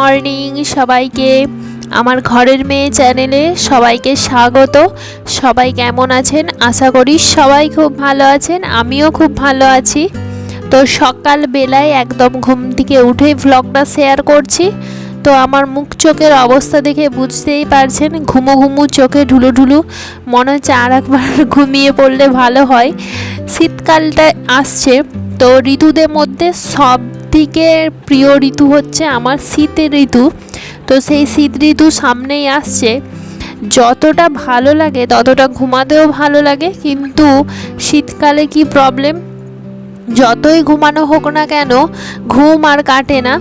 Morning সবাইকে। আমার ঘরের মেয়ে চ্যানেলে সবাইকে স্বাগত। সবাই কেমন আছেন? আশা করি সবাই খুব ভালো আছেন, আমিও খুব ভালো আছি। তো সকাল বেলায় একদম ঘুম থেকে উঠেই ভ্লগটা শেয়ার করছি। তো আমার মুখ চোখের অবস্থা দেখে বুঝতেই পারছেন, ঘুমো ঘুমু চোখে ঢুলু ঢুলু মনে হচ্ছে আর একবার ঘুমিয়ে পড়লে ভালো হয়। শীতকালটা আসছে, তো ঋতুদের মধ্যে সব থেকে প্রিয় ঋতু হচ্ছে আমার শীতের ঋতু। তো সেই শীত ঋতু সামনেই আসছে। যতটা ভালো লাগে, ততটা ঘুমাতেও ভালো লাগে, কিন্তু শীতকালে কি প্রবলেম যতই ঘুমানো হোক না কেন, ঘুম আর কাটে না।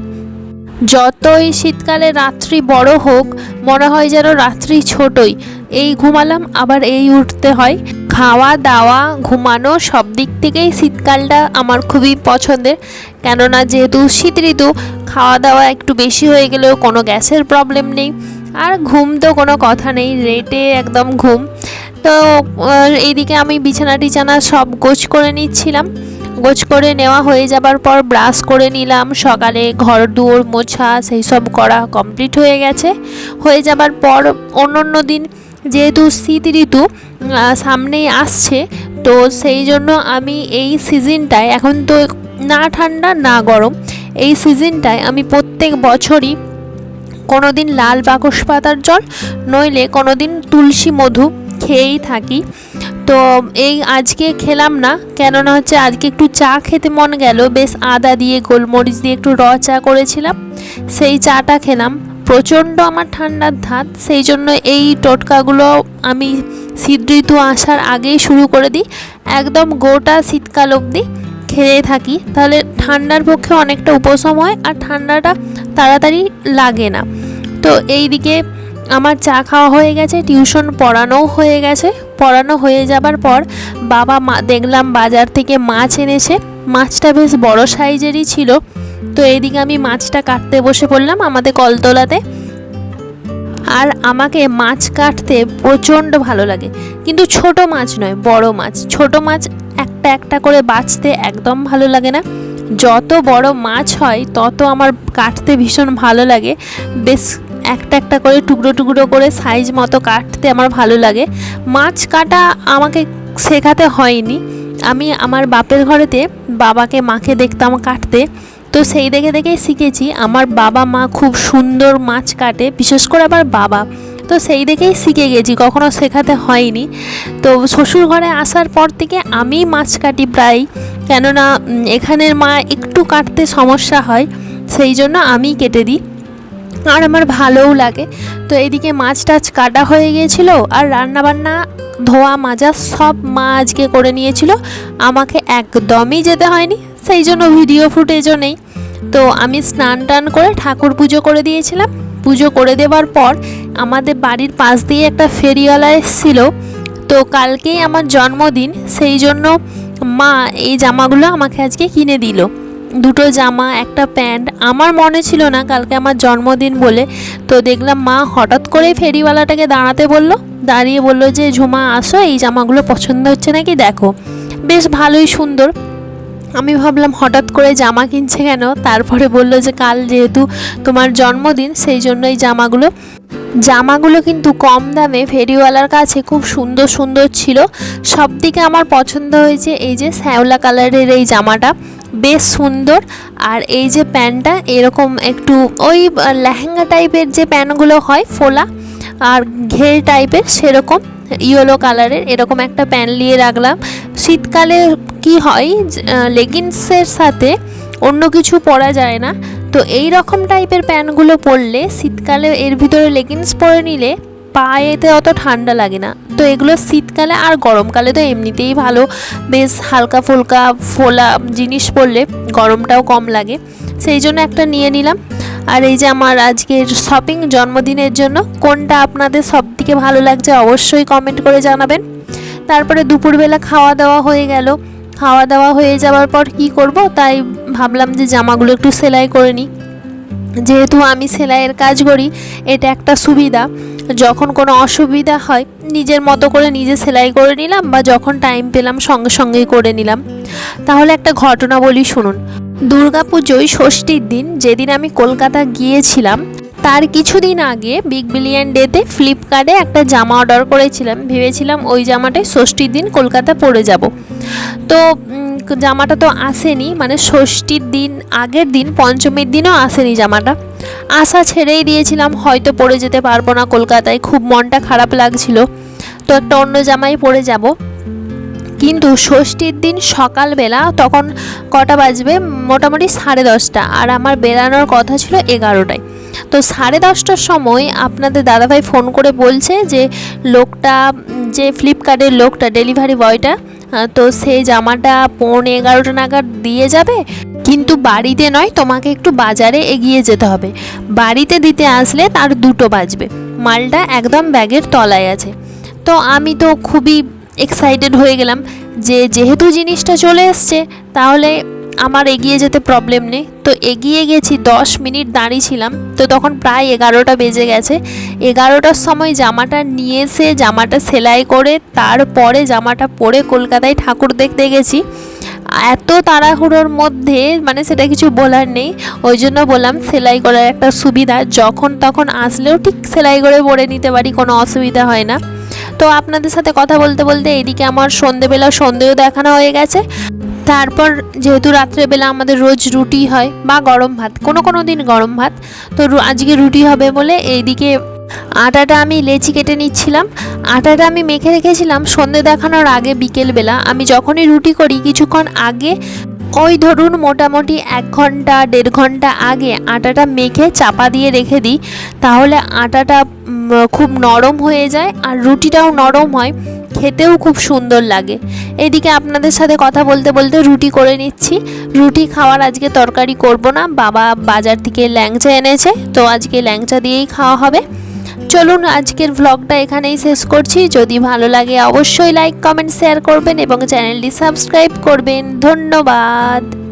যতই শীতকালে রাত্রি বড় হোক, মনে হয় যেন রাত্রি ছোটই। এই ঘুমালাম, আবার এই উঠতে হয়। খাওয়া, দাওয়া, ঘুমানো, সব দিক থেকেই শীতকালটা আমার খুবই পছন্দের। কেননা যেহেতু শীত ঋতু খাওয়া দাওয়া একটু বেশি হয়ে গেলেও কোনো গ্যাসের প্রবলেম নেই। আর ঘুম তো কোনো কথা নেই, রেটে একদম ঘুম। তো এইদিকে আমি বিছানা টিছানা সব গোছ করে নিচ্ছিলাম। গোছ করে নেওয়া হয়ে যাবার পর ব্রাশ করে নিলাম। সকালে ঘর দুয়ার মোছা সেই সব করা কমপ্লিট হয়ে গেছে। হয়ে যাবার পর অন্য অন্য দিন যেহেতু শীত ঋতু সামনেই আসছে, তো সেই জন্য আমি এই সিজনটায়, এখন তো না ঠান্ডা, না গরম, এই সিজনটায় আমি প্রত্যেক বছরই কোনো দিন লাল বাকস পাতার জল, নইলে কোনো দিন তুলসী মধু খেয়েই থাকি। তো, এই আজকে খেলাম না। কেননা হচ্ছে আজকে একটু চা খেতে মন গেল। বেশ আদা দিয়ে, গোলমরিচ দিয়ে একটু র চা করেছিলাম। সেই চাটা খেলাম। প্রচণ্ড আমার ঠান্ডার ধাত। সেই জন্য এই টোটকাগুলো আমি শীত ঋতু আসার আগেই শুরু করে দিই। একদম গোটা শীতকাল অবধি খেয়ে থাকি। তাহলে ঠান্ডার পক্ষে অনেকটা উপশম হয় আর ঠান্ডাটা তাড়াতাড়ি লাগে না। তো এই দিকে আমার চা খাওয়া হয়ে গেছে, টিউশন পড়ানোও হয়ে গেছে। পড়ানো হয়ে যাবার পর বাবা মা, দেখলাম বাজার থেকে মাছ এনেছে। মাছটা বেশ বড় সাইজেরই ছিল। তো এইদিকে আমি মাছটা কাটতে বসে পড়লাম আমাদের কলতলাতে। আর আমাকে মাছ কাটতে প্রচণ্ড ভালো লাগে। কিন্তু ছোট মাছ নয়, বড় মাছ। ছোট মাছ একটা একটা করে বাঁচতে একদম ভালো লাগে না। যত বড় মাছ হয়, তত আমার কাটতে ভীষণ ভালো লাগে। বেশ একটা একটা করে টুকরো টুকরো করে সাইজ মতো কাটতে আমার ভালো লাগে। মাছ কাটা আমাকে শেখাতে হয়নি। আমি আমার বাপের ঘরেতে বাবাকে, মাকে দেখতাম কাটতে। তো সেই দেখে দেখেই শিখেছি, আমার বাবা মা খুব সুন্দর মাছ কাটে, বিশেষ করে আবার বাবা। তো সেই দেখেই শিখে গেছি, কখনো শেখাতে হয়নি। তো শ্বশুর ঘরে আসার পর থেকে আমি মাছ কাটি প্রায় কেননা এখানের মা একটু কাটতে সমস্যা হয়, সেই জন্য আমি কেটে দিই। আর আমার ভালোও লাগে। তো এদিকে মাছ টাছ কাটা হয়ে গিয়েছিল আর রান্নাবান্না, ধোয়া, মাজা সব মা আজকে করে নিয়েছিল। আমাকে একদমই যেতে হয়নি, সেই জন্য ভিডিও ফুটেজও নেই। তো আমি স্নান টান করে ঠাকুর পুজো করে দিয়েছিলাম। পুজো করে দেওয়ার পর আমাদের বাড়ির পাশ দিয়ে একটা ফেরিওয়ালা এসেছিল। তো কালকেই আমার জন্মদিন, সেই জন্য মা এই জামাগুলো আমাকে আজকে কিনে দিল। দুটো জামা, একটা প্যান্ট। আমার মনে ছিল না কালকে আমার জন্মদিন বলে। তো দেখলাম মা হঠাৎ করেই ফেরিওয়ালাটাকে দাঁড়াতে বলল। দাঁড়িয়ে বলল যে, ঝুমা, আসো, এই জামাগুলো পছন্দ হচ্ছে নাকি? দেখো। বেশ, ভালোই সুন্দর। আমি ভাবলাম, হঠাৎ করে জামা কিনছে কেন? তারপরে বলল যে, কাল যেহেতু তোমার জন্মদিন, সেই জন্য এই জামাগুলো। জামাগুলো কিন্তু কম দামে ফেরিওয়ালার কাছে খুব সুন্দর সুন্দর ছিল। সব দিকে আমার পছন্দ হয়েছে এই যে শ্যাওলা কালারের এই জামাটা। বেশ সুন্দর। আর এই যে প্যান্টটা এরকম একটু ওই লেহেঙ্গা টাইপের যে প্যান্টগুলো হয়, ফোলা আর ঘের টাইপের সেরকম, ইয়েলো কালারের এরকম একটা প্যান্ট নিয়ে রাখলাম। শীতকালে কি হয় লেগিংসের সাথে অন্য কিছু পরা যায় না। তো এই রকম টাইপের প্যান্টগুলো পরলে শীতকালে এর ভিতরে লেগিংস পরে নিলে পায়েতে অত ঠান্ডা লাগে না। তো এগুলো শীতকালে আর গরমকালে তো এমনিতেই ভালো। বেশ হালকা ফুলকা ফোলা জিনিস পরলে গরমটাও কম লাগে। সেই জন্য একটা নিয়ে নিলাম। আর এই যে আমার আজকের শপিং জন্মদিনের জন্য, কোনটা আপনাদের সব থেকে ভালো লাগছে অবশ্যই কমেন্ট করে জানাবেন। তারপরে দুপুরবেলা খাওয়া দাওয়া হয়ে গেল। খাওয়া দাওয়া হয়ে যাওয়ার পর কি করব, তাই ভাবলাম যে জামাগুলো একটু সেলাই করে নিই। যেহেতু আমি সেলাইয়ের কাজ করি, এটা একটা সুবিধা। যখন কোনো অসুবিধা হয়, নিজের মতো করে নিজে সেলাই করে নিলাম বা যখন টাইম পেলাম সঙ্গে সঙ্গেই করে নিলাম। তাহলে একটা ঘটনা বলি শুনুন। দুর্গাপুজোয় ষষ্ঠীর দিন যেদিন আমি কলকাতা গিয়েছিলাম, তার কিছুদিন আগে বিগ বিলিয়ন ডেতে ফ্লিপকার্টে একটা জামা অর্ডার করেছিলাম। ভেবেছিলাম ওই জামাটাই ষষ্ঠীর দিন কলকাতা পরে যাব। তো জামাটা তো আসেনি মানে ষষ্ঠীর দিন আগের দিন, পঞ্চমীর দিনও আসেনি জামাটা। আশা ছেড়েই দিয়েছিলাম, হয়তো পরে যেতে পারব না কলকাতায়, খুব মনটা খারাপ লাগছিল। তো একটা অন্য জামাই পরে যাব। কিন্তু ষষ্ঠীর দিন সকালবেলা তখন কটা বাজবে? মোটামুটি সাড়ে দশটা, আর আমার বেরানোর কথা ছিল এগারোটায়। তো সাড়ে দশটার সময় আপনাদের দাদাভাই ফোন করে বলছে যে লোকটা, যে ফ্লিপকার্টের লোকটা, ডেলিভারি বয়টা তো সেই জামাটা পৌনে এগারোটা নাগাদ দিয়ে যাবে। কিন্তু বাড়িতে নয়, তোমাকে একটু বাজারে এগিয়ে যেতে হবে। বাড়িতে দিতে আসলে তার দুটো বাজবে। মালটা একদম ব্যাগের তলায় আছে। তো আমি তো খুবই এক্সাইটেড হয়ে গেলাম যে যেহেতু জিনিসটা চলে এসছে, তাহলে আমার এগিয়ে যেতে প্রবলেম নেই। তো এগিয়ে গেছি দশ মিনিট দাঁড়িয়েছিলাম তো তখন প্রায় এগারোটা বেজে গেছে। এগারোটার সময় জামাটা নিয়ে এসে জামাটা সেলাই করে তারপরে জামাটা পরে কলকাতায় ঠাকুর দেখতে গেছি। এত তাড়াহুড়োর মধ্যে মানে সেটা কিছু বলার নেই। ওই জন্য বললাম সেলাই করার একটা সুবিধা। যখন তখন আসলেও ঠিক সেলাই করে পরে নিতে পারি, কোনো অসুবিধা হয় না। তো আপনাদের সাথে কথা বলতে বলতে এদিকে আমার সন্ধেবেলা সন্ধেও দেখানো হয়ে গেছে। তারপর যেহেতু রাত্রেবেলা আমাদের রোজ রুটি হয় বা গরম ভাত, কোনো কোনো দিন গরম ভাত, তো আজকে রুটি হবে বলে এইদিকে আটাটা আমি লেচি কেটে নিচ্ছিলাম। আটাটা আমি মেখে রেখেছিলাম সন্ধে দেখানোর আগে বিকেলবেলা। আমি যখনই রুটি করি কিছুক্ষণ আগে, ওই ধরুন মোটামুটি এক ঘণ্টা, দেড় ঘণ্টা আগে আটাটা মেখে চাপা দিয়ে রেখে দিই, তাহলে আটাটা খুব নরম হয়ে যায় আর রুটিটাও নরম হয়। খেতেও খুব সুন্দর লাগে। এদিকে আপনাদের সাথে কথা বলতে বলতে রুটি করে নিচ্ছি। রুটি খাওয়ার আজকে তরকারি করব না, বাবা বাজার থেকে ল্যাংচা এনেছে, তো আজকে ল্যাংচা দিয়েই খাওয়া হবে। চলুন আজকের ভ্লগটা এখানেই শেষ করছি। যদি ভালো লাগে অবশ্যই লাইক কমেন্ট শেয়ার করবেন এবং চ্যানেলটি সাবস্ক্রাইব করবেন। ধন্যবাদ।